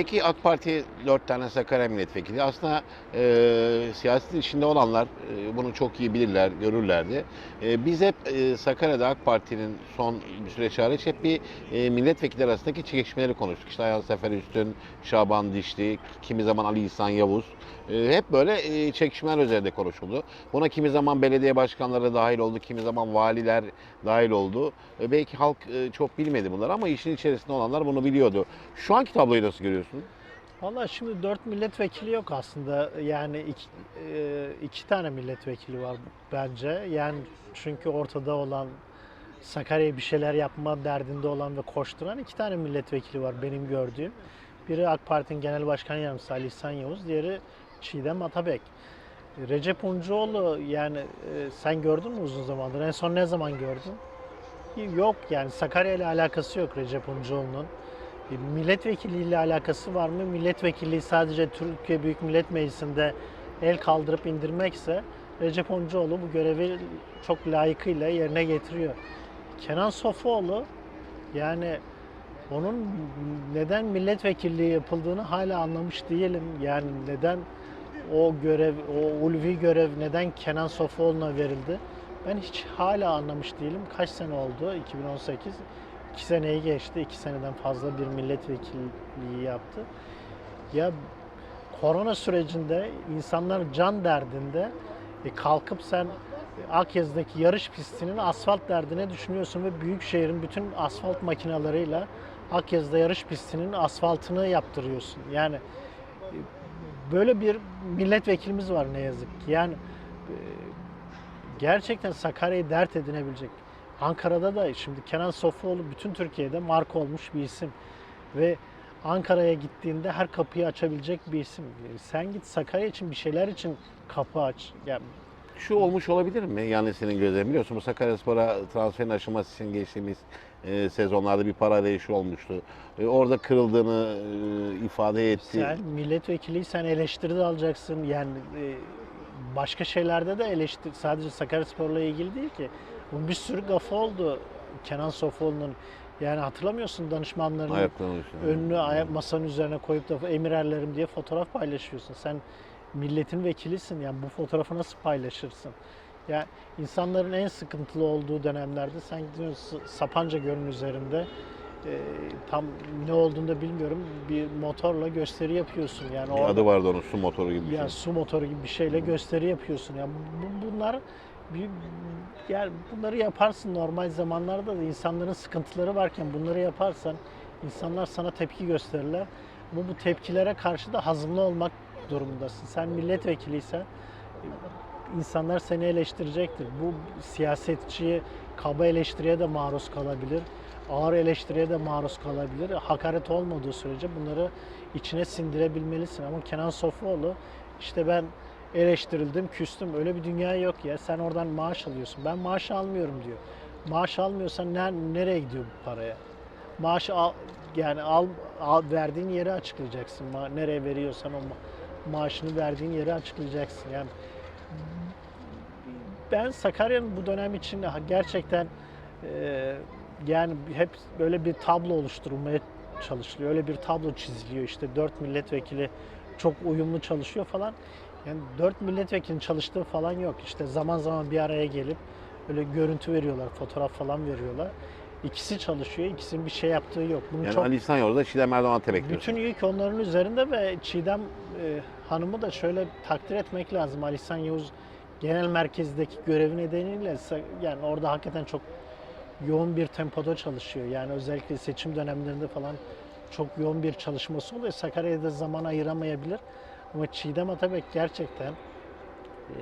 Peki AK Parti 4 tane Sakarya milletvekili. Aslında e, siyasetin içinde olanlar e, bunu çok iyi bilirler, görürlerdi. E, biz hep e, Sakarya'da AK Parti'nin son bir süreç hariç hep bir e, milletvekili arasındaki çekişmeleri konuştuk. İşte Ayhan Sefer Üstün, Şaban Dişli, kimi zaman Ali İhsan Yavuz. E, hep böyle e, çekişmeler üzerinde konuşuldu. Buna kimi zaman belediye başkanları dahil oldu, kimi zaman valiler dahil oldu. E, belki halk e, çok bilmedi bunları ama işin içerisinde olanlar bunu biliyordu. Şu anki tabloyu nasıl görüyorsun? Valla şimdi dört milletvekili yok aslında. Yani iki, e, iki tane milletvekili var bence. Yani çünkü ortada olan Sakarya'ya bir şeyler yapma derdinde olan ve koşturan iki tane milletvekili var benim gördüğüm. Biri AK Parti'nin Genel Başkan Yardımcısı Ali İhsan Yavuz, diğeri Çiğdem Atabek. Recep Uncuoğlu yani e, sen gördün mü uzun zamandır? En son ne zaman gördün? Yok yani Sakarya ile alakası yok Recep Uncuoğlu'nun. E, Milletvekilliğiyle alakası var mı? Milletvekilliği sadece Türkiye Büyük Millet Meclisi'nde el kaldırıp indirmekse Recep Oncuoğlu bu görevi çok layıkıyla yerine getiriyor. Kenan Sofuoğlu yani onun neden milletvekilliği yapıldığını hala anlamış değilim. Yani neden o görev, o ulvi görev neden Kenan Sofuoğlu'na verildi? Ben hiç hala anlamış değilim. Kaç sene oldu? 2018. 2 seneyi geçti. 2 seneden fazla bir milletvekilliği yaptı. Ya korona sürecinde insanlar can derdinde e, kalkıp sen Akyazı'daki yarış pistinin asfalt derdine düşünüyorsun ve büyük şehrin bütün asfalt makinalarıyla Akyazı'da yarış pistinin asfaltını yaptırıyorsun. Yani e, böyle bir milletvekilimiz var ne yazık ki. Yani e, gerçekten Sakarya'yı dert edinebilecek. Ankara'da da şimdi Kenan Sofuoğlu bütün Türkiye'de marka olmuş bir isim. Ve Ankara'ya gittiğinde her kapıyı açabilecek bir isim. Yani sen git Sakarya için bir şeyler için kapı aç. Yani Şu olmuş olabilir mi? Yani senin gözlerin biliyorsun bu Sakaryaspor'a transferin aşaması için geçtiğimiz e, sezonlarda bir para arayışı olmuştu. E, orada kırıldığını e, ifade etti. sen milletvekiliysen eleştiri de alacaksın. Yani e, başka şeylerde de eleştiri sadece Sakaryaspor'la ilgili değil ki. Bu bir sürü gafı oldu Kenan Sofuoğlu'nun. Yani hatırlamıyorsun danışmanlarının üstüne. önünü ayak masanın üzerine koyup da emirerlerim diye fotoğraf paylaşıyorsun. Sen milletin vekilisin yani bu fotoğrafı nasıl paylaşırsın? Ya insanların en sıkıntılı olduğu dönemlerde sen gidiyorsun Sapanca Gölü'nün üzerinde e, tam ne olduğunu da bilmiyorum bir motorla gösteri yapıyorsun. Yani Bir orada- adı vardı onun su motoru gibi bir ya şey. su motoru gibi bir şeyle gösteri yapıyorsun. Ya bu, bunlar yani bunları yaparsın normal zamanlarda da insanların sıkıntıları varken bunları yaparsan insanlar sana tepki gösterirler. Ama bu tepkilere karşı da hazımlı olmak durumundasın. Sen milletvekiliysen insanlar seni eleştirecektir. Bu siyasetçiye kaba eleştiriye de maruz kalabilir. Ağır eleştiriye de maruz kalabilir. Hakaret olmadığı sürece bunları içine sindirebilmelisin. Ama Kenan Sofuoğlu işte ben eleştirildim, küstüm. Öyle bir dünya yok ya. Sen oradan maaş alıyorsun. Ben maaş almıyorum diyor. Maaş almıyorsan ner- nereye gidiyor bu paraya? Maaş al, yani al, al verdiğin yeri açıklayacaksın. Ma- nereye veriyorsan o ma- maaşını verdiğin yeri açıklayacaksın. Yani ben Sakarya'nın bu dönem için gerçekten e, yani hep böyle bir tablo oluşturulmaya çalışılıyor. Öyle bir tablo çiziliyor işte dört milletvekili çok uyumlu çalışıyor falan. Yani dört milletvekilinin çalıştığı falan yok. İşte zaman zaman bir araya gelip öyle görüntü veriyorlar, fotoğraf falan veriyorlar. İkisi çalışıyor, ikisinin bir şey yaptığı yok. Bunu Yani çok Ali İhsan Yavuz'da Çiğdem Erdoğan'ı bekliyorsun. bütün yük onların üzerinde ve Çiğdem e, Hanım'ı da şöyle takdir etmek lazım. Ali İhsan Yavuz genel merkezdeki görevi nedeniyle yani orada hakikaten çok yoğun bir tempoda çalışıyor. Yani özellikle seçim dönemlerinde falan çok yoğun bir çalışması oluyor. Sakarya'da zaman ayıramayabilir. Ama Çiğdem Atabek gerçekten e,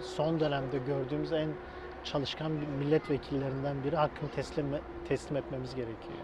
son dönemde gördüğümüz en çalışkan milletvekillerinden biri hakkını teslim teslim etmemiz gerekiyor.